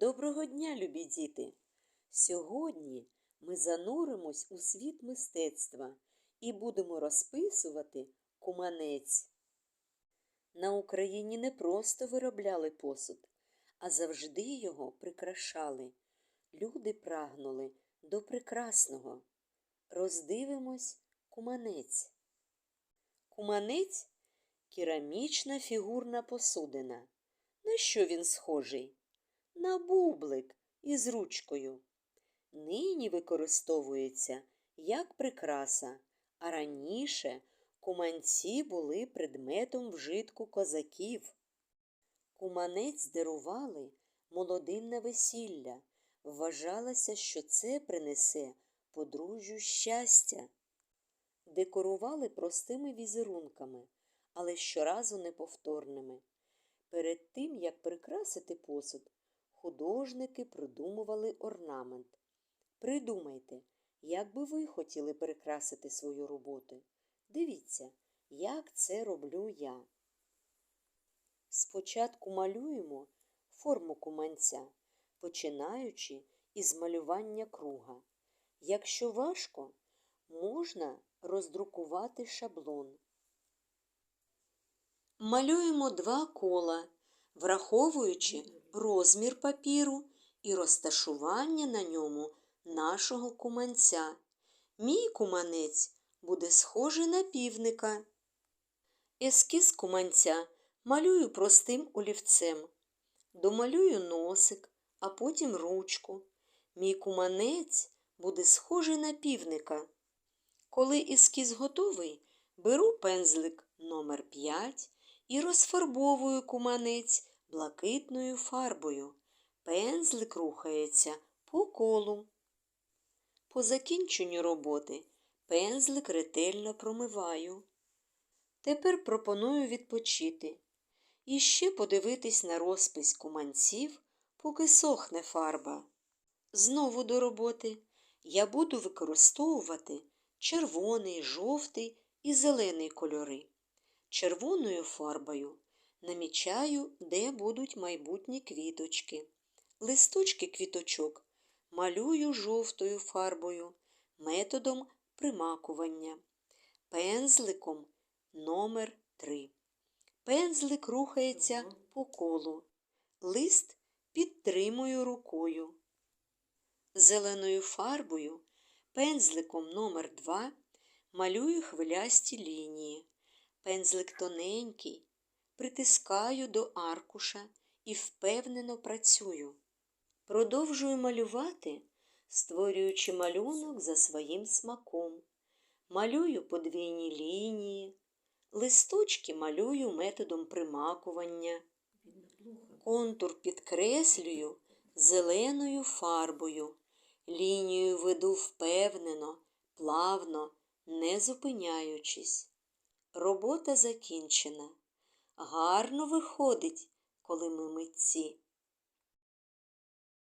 Доброго дня, любі діти! Сьогодні ми зануримось у світ мистецтва і будемо розписувати куманець. На Україні не просто виробляли посуд, а завжди його прикрашали. Люди прагнули до прекрасного. Роздивимось куманець. Куманець керамічна фігурна посудина. На що він схожий? На бублик із ручкою. Нині використовується як прикраса, а раніше куманці були предметом вжитку козаків. Куманець дарували молодим на весілля. Вважалося, що це принесе подружжю щастя. Декорували простими візерунками, але щоразу неповторними. Перед тим, як прикрасити посуд, художники придумували орнамент. Придумайте, як би ви хотіли прикрасити свою роботу. Дивіться, як це роблю я. Спочатку малюємо форму куманця, починаючи із малювання круга. Якщо важко, можна роздрукувати шаблон. Малюємо два кола, враховуючи розмір папіру і розташування на ньому нашого куманця. Мій куманець буде схожий на півника. Ескіз куманця малюю простим олівцем. Домалюю носик, а потім ручку. Мій куманець буде схожий на півника. Коли ескіз готовий, беру пензлик номер 5 і розфарбовую куманець блакитною фарбою. Пензлик рухається по колу. По закінченню роботи пензлик ретельно промиваю. Тепер пропоную відпочити і ще подивитись на розпис куманців, поки сохне фарба. Знову до роботи я буду використовувати червоний, жовтий і зелений кольори. Червоною фарбою намічаю, де будуть майбутні квіточки. Листочки квіточок малюю жовтою фарбою методом примакування. Пензликом номер 3 Пензлик рухається по колу. Лист підтримую рукою. Зеленою фарбою пензликом номер 2 малюю хвилясті лінії. Пензлик тоненький, притискаю до аркуша і впевнено працюю. Продовжую малювати, створюючи малюнок за своїм смаком. Малюю подвійні лінії, листочки малюю методом примакування, контур підкреслюю зеленою фарбою, лінію веду впевнено, плавно, не зупиняючись. Робота закінчена. Гарно виходить, коли ми митці.